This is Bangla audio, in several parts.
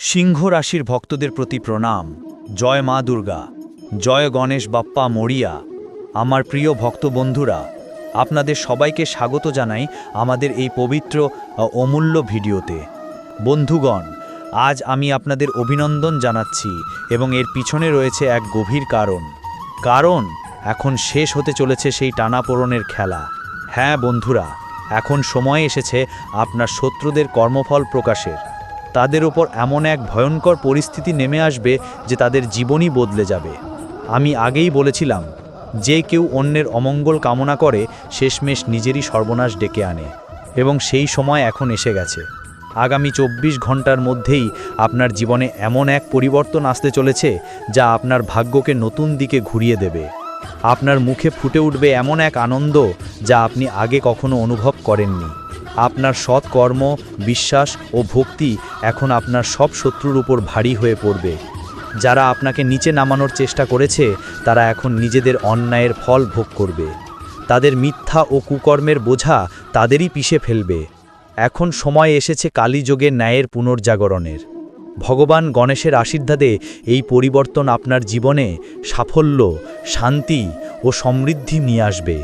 সিংহ রাশির ভক্তদের প্রতি প্রণাম। জয় মা দুর্গা। জয় গণেশ বাপ্পা মরিয়া। আমার প্রিয় ভক্ত বন্ধুরা, আপনাদের সবাইকে স্বাগত জানাই আমাদের এই পবিত্র অমূল্য ভিডিওতে। বন্ধুগণ, আজ আমি আপনাদের অভিনন্দন জানাচ্ছি এবং এর পিছনে রয়েছে এক গভীর কারণ। কারণ, এখন শেষ হতে চলেছে সেই টানাপোড়নের খেলা। হ্যাঁ বন্ধুরা, এখন সময় এসেছে আপনার শত্রুদের কর্মফল প্রকাশের। তাদের ওপর এমন এক ভয়ঙ্কর পরিস্থিতি নেমে আসবে যে তাদের জীবনই বদলে যাবে। আমি আগেই বলেছিলাম, যে কেউ অন্যের অমঙ্গল কামনা করে, শেষমেশ নিজেরই সর্বনাশ ডেকে আনে। এবং সেই সময় এখন এসে গেছে। আগামী চব্বিশ ঘণ্টার মধ্যেই আপনার জীবনে এমন এক পরিবর্তন আসতে চলেছে, যা আপনার ভাগ্যকে নতুন দিকে ঘুরিয়ে দেবে। আপনার মুখে ফুটে উঠবে এমন এক আনন্দ যা আপনি আগে কখনো অনুভব করেননি। আপনার সৎ কর্ম, বিশ্বাস ও ভক্তি এখন আপনার সব শত্রুর উপর ভারী হয়ে পড়বে। যারা আপনাকে নিচে নামানোর চেষ্টা করেছে, তারা এখন নিজেদের অন্যায়ের ফল ভোগ করবে। তাদের মিথ্যা ও কুকর্মের বোঝা তাদেরই পিষে ফেলবে। এখন সময় এসেছে কালীযোগের ন্যায়ের পুনর্জাগরণের। ভগবান গণেশের আশীর্বাদে এই পরিবর্তন আপনার জীবনে সাফল্য, শান্তি ও সমৃদ্ধি নিয়ে আসবে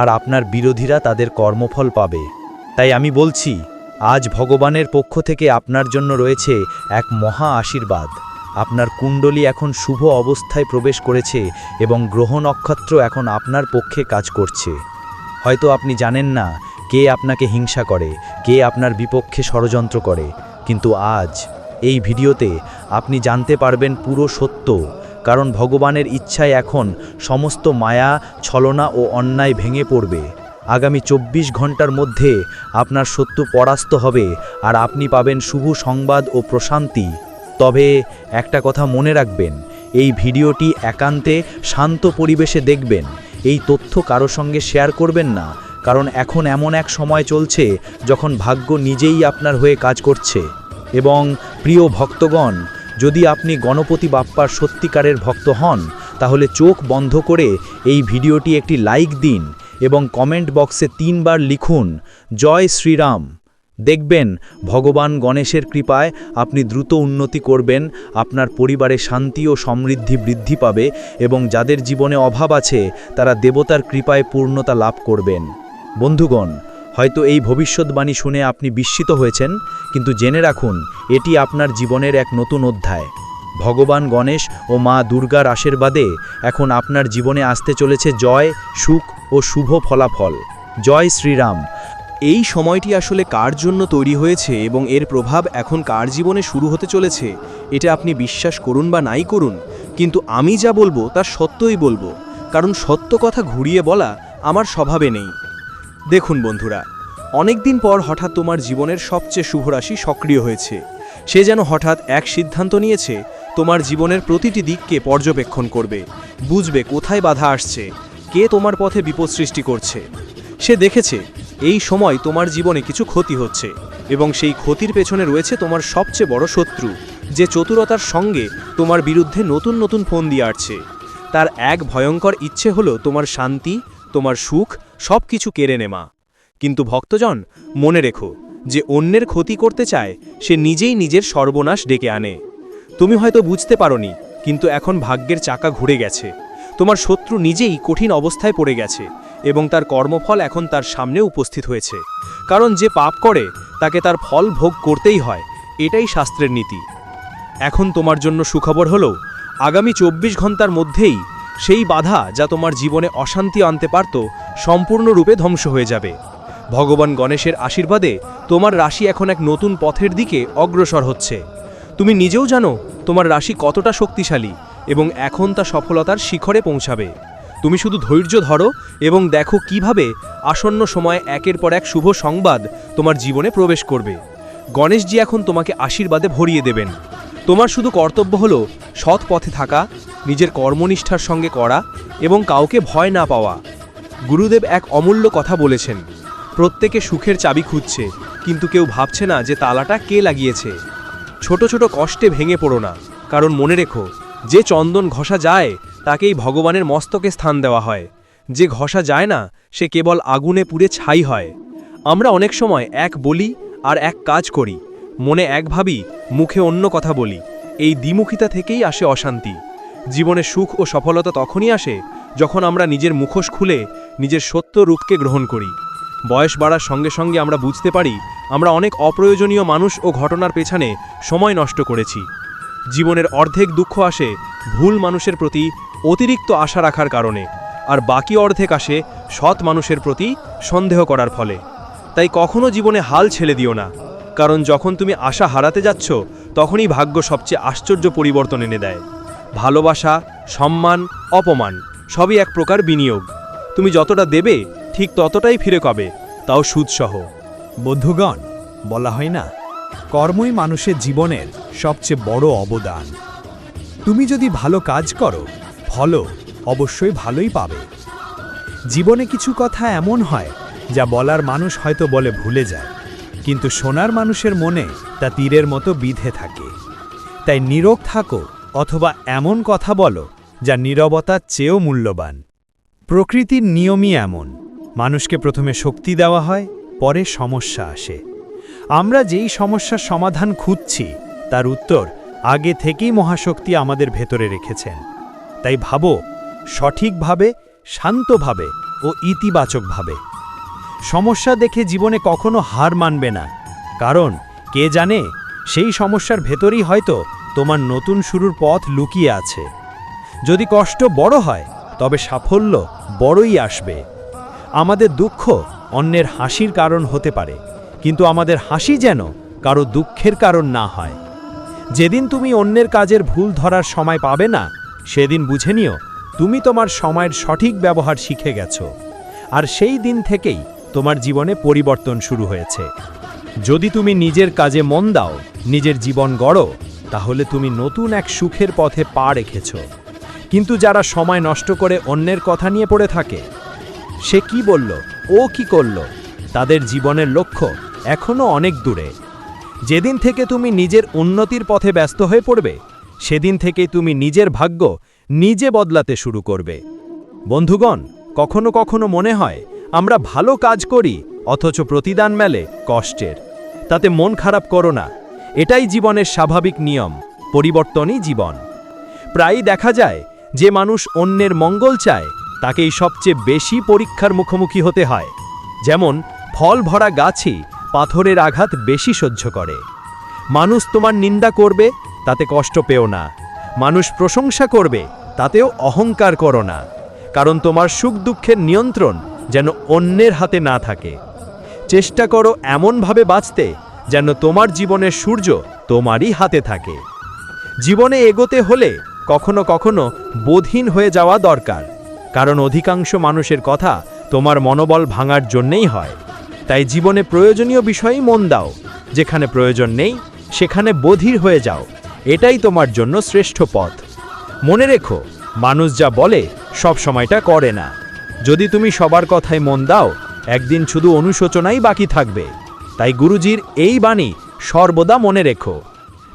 আর আপনার বিরোধীরা তাদের কর্মফল পাবে। তাই আমি বলছি, আজ ভগবানের পক্ষ থেকে আপনার জন্য রয়েছে এক মহা আশীর্বাদ। আপনার কুণ্ডলী এখন শুভ অবস্থায় প্রবেশ করেছে এবং গ্রহ নক্ষত্র এখন আপনার পক্ষে কাজ করছে। হয়তো আপনি জানেন না কে আপনাকে হিংসা করে, কে আপনার বিপক্ষে ষড়যন্ত্র করে, কিন্তু আজ এই ভিডিওতে আপনি জানতে পারবেন পুরো সত্য। কারণ ভগবানের ইচ্ছায় এখন সমস্ত মায়া, ছলনা ও অন্যায় ভেঙে পড়বে। আগামী চব্বিশ ঘণ্টার মধ্যে আপনার সত্য পরাস্ত হবে আর আপনি পাবেন শুভ সংবাদ ও প্রশান্তি। তবে একটা কথা মনে রাখবেন, এই ভিডিওটি একান্তে শান্ত পরিবেশে দেখবেন। এই তথ্য কারও সঙ্গে শেয়ার করবেন না, কারণ এখন এমন এক সময় চলছে যখন ভাগ্য নিজেই আপনার হয়ে কাজ করছে। এবং প্রিয় ভক্তগণ, যদি আপনি গণপতি বাপ্পার সত্যিকারের ভক্ত হন, তাহলে চোখ বন্ধ করে এই ভিডিওটি একটি লাইক দিন এবং কমেন্ট বক্সে তিনবার লিখুন, জয় শ্রীরাম। দেখবেন ভগবান গণেশের কৃপায় আপনি দ্রুত উন্নতি করবেন, আপনার পরিবারে শান্তি ও সমৃদ্ধি বৃদ্ধি পাবে এবং যাদের জীবনে অভাব আছে, তারা দেবতার কৃপায় পূর্ণতা লাভ করবেন। বন্ধুগণ হয়তো এই ভবিষ্যৎবাণী শুনে আপনি বিস্মিত হয়েছেন, কিন্তু জেনে রাখুন, এটি আপনার জীবনের এক নতুন অধ্যায়। ভগবান গণেশ ও মা দুর্গার আশীর্বাদে এখন আপনার জীবনে আসতে চলেছে জয়, সুখ ও শুভ ফলাফল। জয় শ্রীরাম। এই সময়টি আসলে কার জন্য তৈরি হয়েছে এবং এর প্রভাব এখন কার জীবনে শুরু হতে চলেছে, এটা আপনি বিশ্বাস করুন বা নাই করুন, কিন্তু আমি যা বলব তা সত্যই বলব, কারণ সত্য কথা ঘুরিয়ে বলা আমার স্বভাবে নেই। দেখুন বন্ধুরা অনেক দিন পর হঠাৎ তোমার জীবনের সবচেয়ে শুভ রাশি সক্রিয় হয়েছে। সে যেন হঠাৎ এক সিদ্ধান্ত নিয়েছে, তোমার জীবনের প্রতিটি দিককে পর্যবেক্ষণ করবে। বুঝবে কোথায় বাধা আসছে, কে তোমার পথে বিপদ সৃষ্টি করছে। সে দেখেছে, এই সময় তোমার জীবনে কিছু ক্ষতি হচ্ছে এবং সেই ক্ষতির পেছনে রয়েছে তোমার সবচেয়ে বড় শত্রু, যে চতুরতার সঙ্গে তোমার বিরুদ্ধে নতুন নতুন ফোন দিয়ে আসছে। তার এক ভয়ঙ্কর ইচ্ছে হলো তোমার শান্তি, তোমার সুখ সব কিছু কেড়ে নেমা কিন্তু ভক্তজন, মনে রেখো যে অন্যের ক্ষতি করতে চায়, সে নিজেই নিজের সর্বনাশ ডেকে আনে। তুমি হয়তো বুঝতে পারোনি, কিন্তু এখন ভাগ্যের চাকা ঘুরে গেছে। তোমার শত্রু নিজেই কঠিন অবস্থায় পড়ে গেছে এবং তার কর্মফল এখন তার সামনে উপস্থিত হয়েছে। কারণ যে পাপ করে, তাকে তার ফল ভোগ করতেই হয়, এটাই শাস্ত্রের নীতি। এখন তোমার জন্য সুখবর হলো, আগামী চব্বিশ ঘণ্টার মধ্যেই সেই বাধা যা তোমার জীবনে অশান্তি আনতে পারত, সম্পূর্ণরূপে ধ্বংস হয়ে যাবে। ভগবান গণেশের আশীর্বাদে তোমার রাশি এখন এক নতুন পথের দিকে অগ্রসর হচ্ছে। তুমি নিজেও জানো, তোমার রাশি কতটা শক্তিশালী এবং এখন তা সফলতার শিখরে পৌঁছাবে। তুমি শুধু ধৈর্য ধরো এবং দেখো কীভাবে আসন্ন সময়ে একের পর এক শুভ সংবাদ তোমার জীবনে প্রবেশ করবে। গণেশজি এখন তোমাকে আশীর্বাদে ভরিয়ে দেবেন। তোমার শুধু কর্তব্য হলো সৎ পথে থাকা, নিজের কর্মনিষ্ঠার সঙ্গে করা এবং কাউকে ভয় না পাওয়া। গুরুদেব এক অমূল্য কথা বলেছেন, প্রত্যেকে সুখের চাবি খুঁজছে, কিন্তু কেউ ভাবছে না যে তালাটা কে লাগিয়েছে। ছোট ছোট কষ্টে ভেঙে পড়ো না, কারণ মনে রেখো, যে চন্দন ঘষা যায়, তাকেই ভগবানের মস্তকে স্থান দেওয়া হয়। যে ঘষা যায় না, সে কেবল আগুনে পুড়ে ছাই হয়। আমরা অনেক সময় এক বলি আর এক কাজ করি মনে এক ভাবি মুখে অন্য কথা বলি। এই দ্বিমুখিতা থেকেই আসে অশান্তি। জীবনে সুখ ও সফলতা তখনই আসে যখন আমরা নিজের মুখোশ খুলে নিজের সত্য রূপকে গ্রহণ করি। বয়স বাড়ার সঙ্গে সঙ্গে আমরা বুঝতে পারি আমরা অনেক অপ্রয়োজনীয় মানুষ ও ঘটনার পেছনে সময় নষ্ট করেছি। জীবনের অর্ধেক দুঃখ আসে ভুল মানুষের প্রতি অতিরিক্ত আশা রাখার কারণে আর বাকি অর্ধেক আসে সৎ মানুষের প্রতি সন্দেহ করার ফলে। তাই কখনো জীবনে হাল ছেড়ে দিও না। কারণ যখন তুমি আশা হারাতে যাচ্ছ, তখনই ভাগ্য সবচেয়ে আশ্চর্য পরিবর্তন এনে দেয়। ভালোবাসা, সম্মান, অপমান, সবই এক প্রকার বিনিয়োগ। তুমি যতটা দেবে, ঠিক ততটাই ফিরে পাবে, তাও সুদসহ। বন্ধুগণ, বলা হয় না, কর্মই মানুষের জীবনের সবচেয়ে বড় অবদান। তুমি যদি ভালো কাজ করো, ফলও অবশ্যই ভালোই পাবে। জীবনে কিছু কথা এমন হয়, যা বলার মানুষ হয়তো বলে ভুলে যায়। কিন্তু সোনার মানুষের মনে তা তীরের মতো বিধে থাকে। তাই নীরব থাকো অথবা এমন কথা বলো যা নীরবতার চেয়েও মূল্যবান। প্রকৃতির নিয়মই এমন। মানুষকে প্রথমে শক্তি দেওয়া হয়, পরে সমস্যা আসে। আমরা যেই সমস্যার সমাধান খুঁজছি, তার উত্তর আগে থেকেই মহাশক্তি আমাদের ভেতরে রেখেছেন। তাই ভাবো সঠিকভাবে, শান্তভাবে ও ইতিবাচকভাবে। সমস্যা দেখে জীবনে কখনো হার মানবে না। কারণ, কে জানে, সেই সমস্যার ভেতরেই হয়তো তোমার নতুন শুরুর পথ লুকিয়ে আছে। যদি কষ্ট বড় হয়, তবে সাফল্য বড়ই আসবে। আমাদের দুঃখ অন্যের হাসির কারণ হতে পারে, কিন্তু আমাদের হাসি যেন কারও দুঃখের কারণ না হয়। যেদিন তুমি অন্যের কাজের ভুল ধরার সময় পাবে না, সেদিন বুঝে নিও, তুমি তোমার সময়ের সঠিক ব্যবহার শিখে গেছো। আর সেই দিন থেকেই তোমার জীবনে পরিবর্তন শুরু হয়েছে। যদি তুমি নিজের কাজে মন দাও, নিজের জীবন গড়ো, তাহলে তুমি নতুন এক সুখের পথে পা রেখেছ। কিন্তু যারা সময় নষ্ট করে অন্যের কথা নিয়ে পড়ে থাকে, সে কি বলল? ও কি করল? তাদের জীবনের লক্ষ্য এখনও অনেক দূরে। যেদিন থেকে তুমি নিজের উন্নতির পথে ব্যস্ত হয়ে পড়বে, সেদিন থেকেই তুমি নিজের ভাগ্য নিজে বদলাতে শুরু করবে। বন্ধুগণ, কখনো কখনো মনে হয় আমরা ভালো কাজ করি, অথচ প্রতিদান মেলে কষ্টের। তাতে মন খারাপ করো না, এটাই জীবনের স্বাভাবিক নিয়ম, পরিবর্তনই জীবন। প্রায়ই দেখা যায়, যে মানুষ অন্যের মঙ্গল চায়, তাকেই সবচেয়ে বেশি পরীক্ষার মুখোমুখি হতে হয়। যেমন, ফল ভরা গাছই পাথরের আঘাত বেশি সহ্য করে। মানুষ তোমার নিন্দা করবে, তাতে কষ্ট পেও না। মানুষ প্রশংসা করবে, তাতেও অহংকার করো না। কারণ তোমার সুখ দুঃখের নিয়ন্ত্রণ যেন অন্যের হাতে না থাকে। চেষ্টা করো এমনভাবে বাঁচতে যেন তোমার জীবনের সূর্য তোমারই হাতে থাকে। জীবনে এগোতে হলে কখনো কখনো বোধহীন হয়ে যাওয়া দরকার, কারণ অধিকাংশ মানুষের কথা তোমার মনোবল ভাঙার জন্যেই হয়। তাই জীবনে প্রয়োজনীয় বিষয়েই মন দাও, যেখানে প্রয়োজন নেই সেখানে বধির হয়ে যাও, এটাই তোমার জন্য শ্রেষ্ঠ পথ। মনে রেখো, মানুষ যা বলে সব সময়টা করে না। যদি তুমি সবার কথায় মন দাও, একদিন শুধু অনুশোচনাই বাকি থাকবে। তাই গুরুজির এই বাণী সর্বদা মনে রেখো।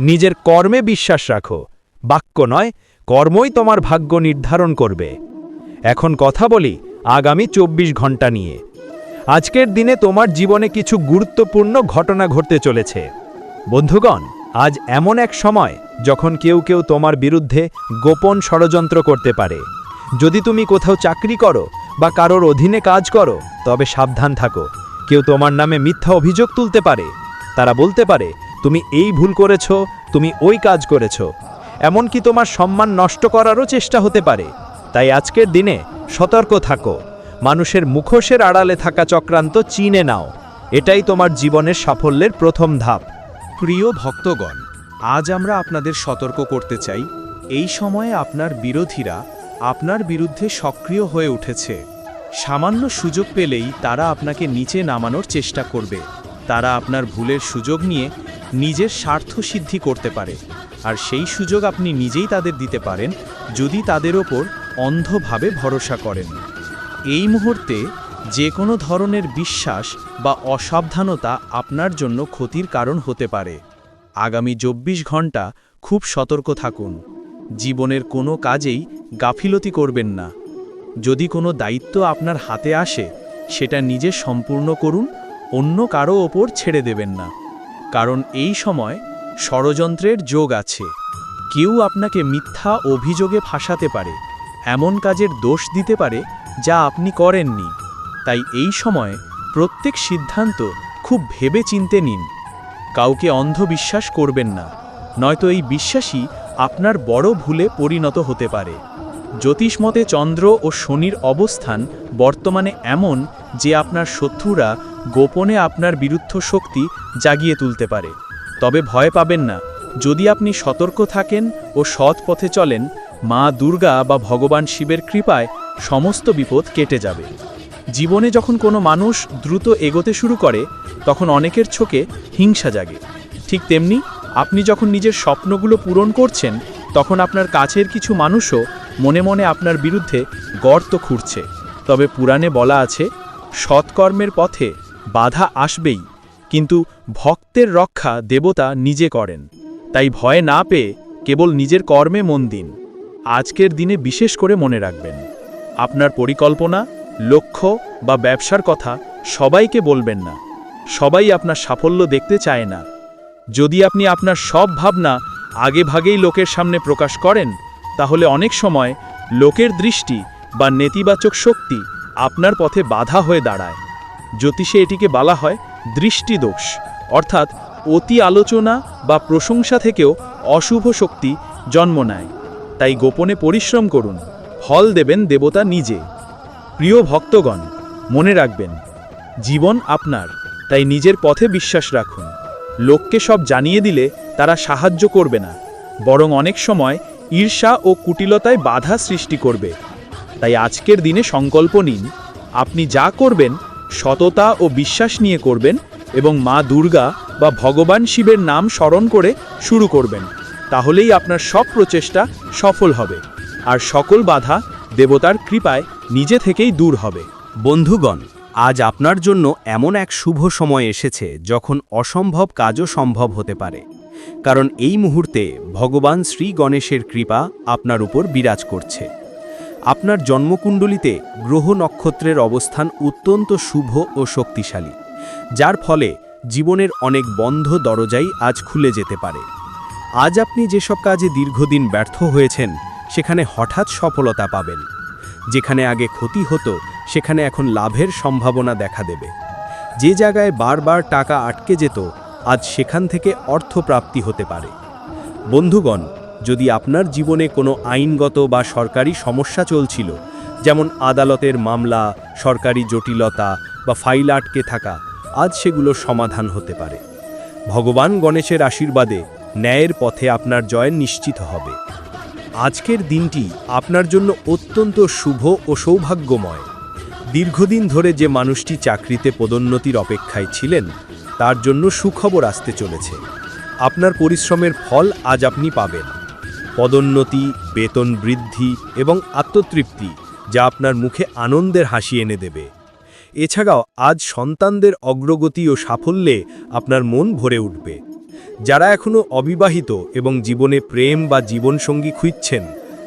নিজের কর্মে বিশ্বাস রাখো। বাক্য নয়, কর্মই তোমার ভাগ্য নির্ধারণ করবে। এখন কথা বলি আগামী চব্বিশ ঘণ্টা নিয়ে। আজকের দিনে তোমার জীবনে কিছু গুরুত্বপূর্ণ ঘটনা ঘটতে চলেছে। বন্ধুগণ, আজ এমন এক সময় যখন কেউ কেউ তোমার বিরুদ্ধে গোপন ষড়যন্ত্র করতে পারে। যদি তুমি কোথাও চাকরি করো বা কারোর অধীনে কাজ করো, তবে সাবধান থাকো। কেউ তোমার নামে মিথ্যা অভিযোগ তুলতে পারে। তারা বলতে পারে, তুমি এই ভুল করেছ, তুমি ওই কাজ করেছ। এমনকি তোমার সম্মান নষ্ট করারও চেষ্টা হতে পারে। তাই আজকের দিনে সতর্ক থাকো। মানুষের মুখোশের আড়ালে থাকা চক্রান্ত চিনে নাও। এটাই তোমার জীবনের সাফল্যের প্রথম ধাপ। প্রিয় ভক্তগণ, আজ আমরা আপনাদের সতর্ক করতে চাই। এই সময়ে আপনার বিরোধীরা আপনার বিরুদ্ধে সক্রিয় হয়ে উঠেছে। সামান্য সুযোগ পেলেই তারা আপনাকে নিচে নামানোর চেষ্টা করবে। তারা আপনার ভুলের সুযোগ নিয়ে নিজের স্বার্থ সিদ্ধি করতে পারে। আর সেই সুযোগ আপনি নিজেই তাদের দিতে পারেন, যদি তাদের ওপর অন্ধভাবে ভরসা করেন। এই মুহূর্তে যে কোনো ধরনের বিশ্বাস বা অসাবধানতা আপনার জন্য ক্ষতির কারণ হতে পারে। আগামী চব্বিশ ঘণ্টা খুব সতর্ক থাকুন। জীবনের কোনো কাজেই গাফিলতি করবেন না। যদি কোনো দায়িত্ব আপনার হাতে আসে, সেটা নিজে সম্পূর্ণ করুন, অন্য কারও ওপর ছেড়ে দেবেন না। কারণ এই সময় ষড়যন্ত্রের যোগ আছে। কেউ আপনাকে মিথ্যা অভিযোগে ফাঁসাতে পারে, এমন কাজের দোষ দিতে পারে যা আপনি করেননি। তাই এই সময় প্রত্যেক সিদ্ধান্ত খুব ভেবে চিনতে নিন। কাউকে অন্ধবিশ্বাস করবেন না, নয়তো এই বিশ্বাসই আপনার বড় ভুলে পরিণত হতে পারে। জ্যোতিষমতে চন্দ্র ও শনির অবস্থান বর্তমানে এমন যে আপনার শত্রুরা গোপনে আপনার বিরুদ্ধ শক্তি জাগিয়ে তুলতে পারে। তবে ভয় পাবেন না। যদি আপনি সতর্ক থাকেন ও সৎ পথে চলেন, মা দুর্গা বা ভগবান শিবের কৃপায় সমস্ত বিপদ কেটে যাবে। জীবনে যখন কোনো মানুষ দ্রুত এগোতে শুরু করে, তখন অনেকের চোখে হিংসা জাগে। ঠিক তেমনি, আপনি যখন নিজের স্বপ্নগুলো পূরণ করছেন, তখন আপনার কাছের কিছু মানুষও মনে মনে আপনার বিরুদ্ধে গর্ত খুঁড়ছে। তবে পুরাণে বলা আছে, সৎকর্মের পথে বাধা আসবেই, কিন্তু ভক্তের রক্ষা দেবতা নিজে করেন। তাই ভয় না পেয়ে কেবল নিজের কর্মে মন দিন। আজকের দিনে বিশেষ করে মনে রাখবেন। আপনার পরিকল্পনা, লক্ষ্য বা ব্যবসার কথা সবাইকে বলবেন না। সবাই আপনার সাফল্য দেখতে চায় না। যদি আপনি আপনার সব ভাবনা আগে ভাগেই লোকের সামনে প্রকাশ করেন তাহলে অনেক সময় লোকের দৃষ্টি বা নেতিবাচক শক্তি আপনার পথে বাধা হয়ে দাঁড়ায়। জ্যোতিষে এটিকে বলা হয় দৃষ্টিদোষ। অর্থাৎ অতি আলোচনা বা প্রশংসা থেকেও অশুভ শক্তি জন্ম নেয়। তাই গোপনে পরিশ্রম করুন। ফল দেবেন দেবতা নিজে। প্রিয় ভক্তগণ, মনে রাখবেন, জীবন আপনার, তাই নিজের পথে বিশ্বাস রাখুন। লোককে সব জানিয়ে দিলে তারা সাহায্য করবে না। বরং অনেক সময় ঈর্ষা ও কুটিলতায় বাধা সৃষ্টি করবে। তাই আজকের দিনে সংকল্প নিন, আপনি যা করবেন, সততা ও বিশ্বাস নিয়ে করবেন এবং মা দুর্গা বা ভগবান শিবের নাম স্মরণ করে শুরু করবেন। তাহলেই আপনার সব প্রচেষ্টা সফল হবে। আর সকল বাধা দেবতার কৃপায় নিজে থেকেই দূর হবে। বন্ধুগণ, আজ আপনার জন্য এমন এক শুভ সময় এসেছে যখন অসম্ভব কাজও সম্ভব হতে পারে। কারণ এই মুহূর্তে ভগবান শ্রী গণেশের কৃপা আপনার উপর বিরাজ করছে। আপনার জন্মকুণ্ডলিতে গ্রহ নক্ষত্রের অবস্থান অত্যন্ত শুভ ও শক্তিশালী, যার ফলে জীবনের অনেক বন্ধ দরজাই আজ খুলে যেতে পারে। আজ আপনি যেসব কাজে দীর্ঘদিন ব্যর্থ হয়েছেন, সেখানে হঠাৎ সফলতা পাবেন। যেখানে আগে ক্ষতি হতো, সেখানে এখন লাভের সম্ভাবনা দেখা দেবে। যে জায়গায় বারবার টাকা আটকে যেত আজ সেখান থেকে অর্থপ্রাপ্তি হতে পারে। বন্ধুগণ, যদি আপনার জীবনে কোনো আইনগত বা সরকারি সমস্যা চলছিল, যেমন আদালতের মামলা, সরকারি জটিলতা বা ফাইল আটকে থাকা, আজ সেগুলোর সমাধান হতে পারে। ভগবান গণেশের আশীর্বাদে ন্যায়ের পথে আপনার জয় নিশ্চিত হবে। আজকের দিনটি আপনার জন্য অত্যন্ত শুভ ও সৌভাগ্যময়। দীর্ঘদিন ধরে যে মানুষটি চাকরিতে পদোন্নতির অপেক্ষায় ছিলেন তার জন্য সুখবর আসতে চলেছে। আপনার পরিশ্রমের ফল আজ আপনি পাবেন। পদোন্নতি, বেতন বৃদ্ধি এবং আত্মতৃপ্তি যা আপনার মুখে আনন্দের হাসি এনে দেবে। এছাড়াও আজ সন্তানদের অগ্রগতি ও সাফল্যে আপনার মন ভরে উঠবে। যারা এখনও অবিবাহিত এবং জীবনে প্রেম বা জীবনসঙ্গী খুঁজছেন,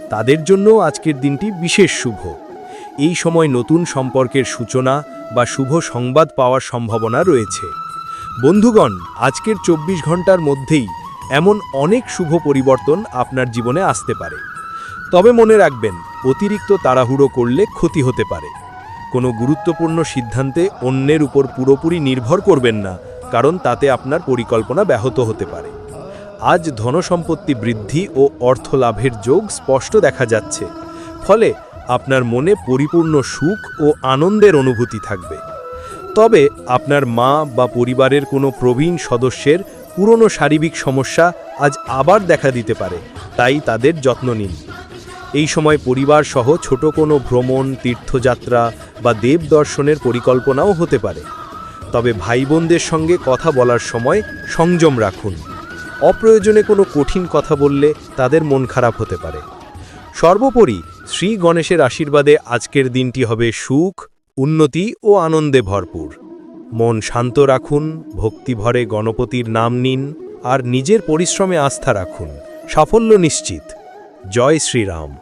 তাদের জন্য আজকের দিনটি বিশেষ শুভ। এই সময় নতুন সম্পর্কের সূচনা বা শুভ সংবাদ পাওয়ার সম্ভাবনা রয়েছে। বন্ধুগণ, আজকের চব্বিশ ঘণ্টার মধ্যেই এমন অনেক শুভ পরিবর্তন আপনার জীবনে আসতে পারে। তবে মনে রাখবেন, অতিরিক্ত তাড়াহুড়ো করলে ক্ষতি হতে পারে। কোনো গুরুত্বপূর্ণ সিদ্ধান্তে অন্যের উপর পুরোপুরি নির্ভর করবেন না, কারণ তাতে আপনার পরিকল্পনা ব্যাহত হতে পারে। আজ ধনসম্পত্তি বৃদ্ধি ও অর্থ লাভের যোগ স্পষ্ট দেখা যাচ্ছে। ফলে আপনার মনে পরিপূর্ণ সুখ ও আনন্দের অনুভূতি থাকবে। তবে আপনার মা বা পরিবারের কোনো প্রবীণ সদস্যের পুরনো শারীরিক সমস্যা আজ আবার দেখা দিতে পারে, তাই তাদের যত্ন নিন। এই সময় পরিবার সহ ছোট কোনো ভ্রমণ, তীর্থযাত্রা বা দেব দর্শনের পরিকল্পনাও হতে পারে। তবে ভাই বোনদের সঙ্গে কথা বলার সময় সংযম রাখুন। অপ্রয়োজনে কোনো কঠিন কথা বললে তাদের মন খারাপ হতে পারে। সর্বোপরি শ্রী গণেশের আশীর্বাদে আজকের দিনটি হবে সুখ উন্নতি ও আনন্দে ভরপুর। মন শান্ত রাখুন ভক্তিভরে গণপতির নাম নিন, আর নিজের পরিশ্রমে আস্থা রাখুন। সাফল্য নিশ্চিত। জয় শ্রীরাম।